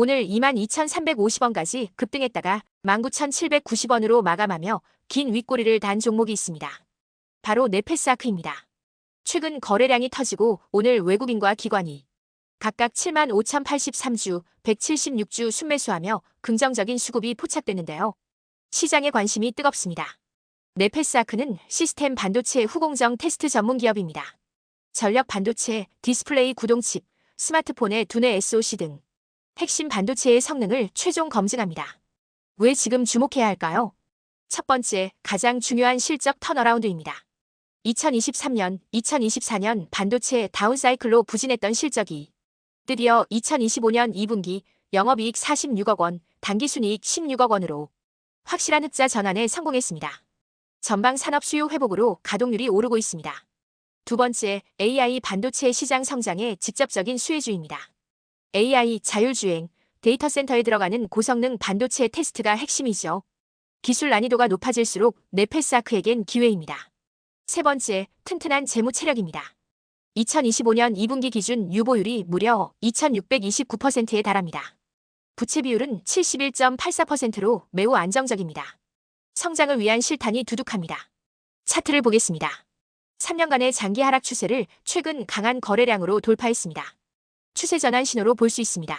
오늘 22,350원까지 급등했다가 19,790원으로 마감하며 긴 윗꼬리를 단 종목이 있습니다. 바로 네페스아크입니다. 최근 거래량이 터지고 오늘 외국인과 기관이 각각 7만 5,083주, 176주 순매수하며 긍정적인 수급이 포착됐는데요. 시장의 관심이 뜨겁습니다. 네페스아크는 시스템 반도체 후공정 테스트 전문 기업입니다. 전력 반도체, 디스플레이 구동칩, 스마트폰의 두뇌 SoC 등 핵심 반도체의 성능을 최종 검증합니다. 왜 지금 주목해야 할까요? 첫 번째, 가장 중요한 실적 턴어라운드입니다. 2023년, 2024년 반도체 다운사이클로 부진했던 실적이 드디어 2025년 2분기 영업이익 46억 원, 당기순이익 16억 원으로 확실한 흑자 전환에 성공했습니다. 전방 산업 수요 회복으로 가동률이 오르고 있습니다. 두 번째, AI 반도체 시장 성장의 직접적인 수혜주입니다. AI 자율주행, 데이터 센터에 들어가는 고성능 반도체 테스트가 핵심이죠. 기술 난이도가 높아질수록 네페스아크에겐 기회입니다. 세 번째, 튼튼한 재무 체력입니다. 2025년 2분기 기준 유보율이 무려 2629%에 달합니다. 부채 비율은 71.84%로 매우 안정적입니다. 성장을 위한 실탄이 두둑합니다. 차트를 보겠습니다. 3년간의 장기 하락 추세를 최근 강한 거래량으로 돌파했습니다. 추세 전환 신호로 볼 수 있습니다.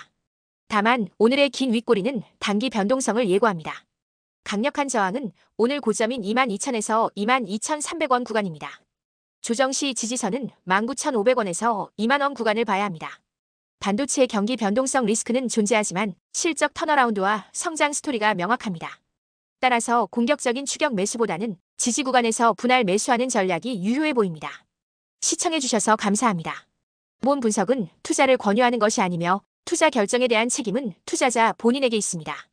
다만 오늘의 긴 윗꼬리는 단기 변동성을 예고합니다. 강력한 저항은 오늘 고점인 22,000에서 22,300원 구간입니다. 조정 시 지지선은 19,500원에서 2만원 구간을 봐야 합니다. 반도체 경기 변동성 리스크는 존재하지만 실적 턴어라운드와 성장 스토리가 명확합니다. 따라서 공격적인 추격 매수보다는 지지 구간에서 분할 매수하는 전략이 유효해 보입니다. 시청해주셔서 감사합니다. 모험 분석은 투자를 권유하는 것이 아니며 투자 결정에 대한 책임은 투자자 본인에게 있습니다.